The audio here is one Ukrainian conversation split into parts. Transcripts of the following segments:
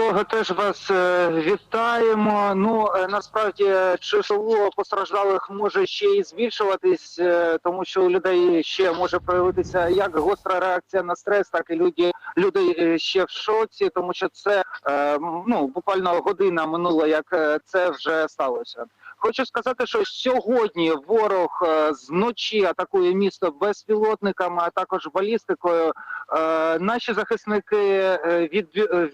Міського теж вас е, вітаємо. Ну е, насправді число постраждалих може ще і збільшуватись, е, тому що у людей ще може проявитися як гостра реакція на стрес, так і люди, люди е, ще в шоці, тому що це е, ну буквально година минула, як е, це вже сталося. Хочу сказати, що сьогодні ворог е, зночі атакує місто безпілотниками, а також балістикою. Е, Наші захисники е,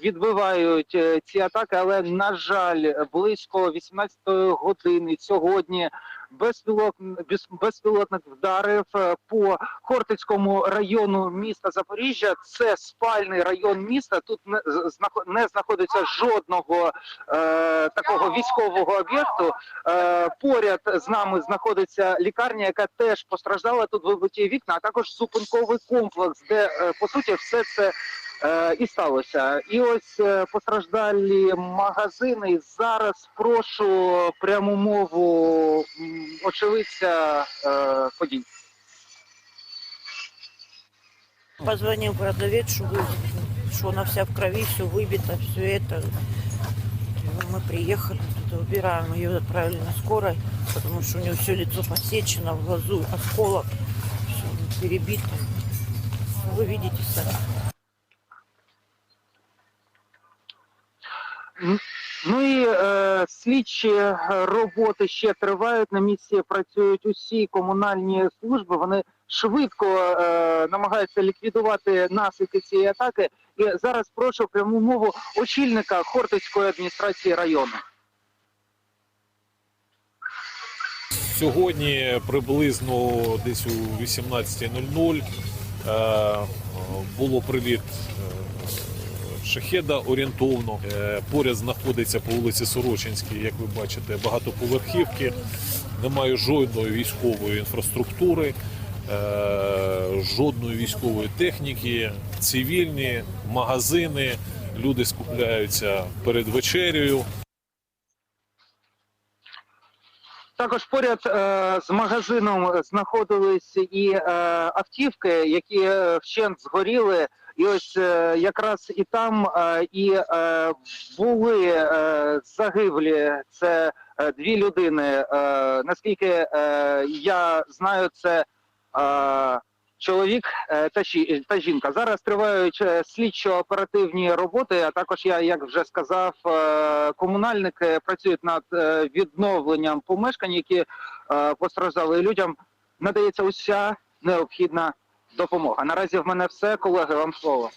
відбивають ці атаки, але на жаль, близько 18-ї години сьогодні безпілотник вдарив е, по Хортицькому району міста Запоріжжя. Це спальний район міста. Тут не знаходиться жодного е, такого військового об'єкту. Е, поряд з нами знаходиться лікарня, яка теж постраждала. Тут вибиті вікна, а також зупинковий комплекс, де е, по суті все це і сталося. І ось е, постраждалі магазини. Зараз прошу пряму мову м, очевидця е, подій. Позвонил продавец, что, вы- что она вся в крови, все выбито, все это. Мы приехали, туда убираем ее, отправили на скорой, потому что у нее все лицо посечено, в глазу осколок, все перебито. Вы видите сами. Ну і е, слідчі роботи ще тривають. На місці працюють усі комунальні служби. Вони швидко е, намагаються ліквідувати наслідки цієї атаки. І зараз прошу пряму мову очільника Хортицької адміністрації району. Сьогодні приблизно десь у 18.00 е, було приліт е, шахеда орієнтовно. Е, Поряд знаходиться по вулиці Сорочинській, як ви бачите, багатоповерхівки. Немає жодної військової інфраструктури, е, жодної військової техніки, цивільні магазини. Люди скупляються перед вечерею. Також поряд е, з магазином знаходились і е, автівки, які е, вщент згоріли. І ось е, якраз і там е, і е, були загиблі. Це дві людини. Наскільки я знаю, це чоловік та, жінка. Зараз тривають слідчо-оперативні роботи. А також я, як вже сказав, комунальники працюють над відновленням помешкань, які постраждали. Людям надається уся необхідна допомога. Наразі в мене все, колеги. Вам слово.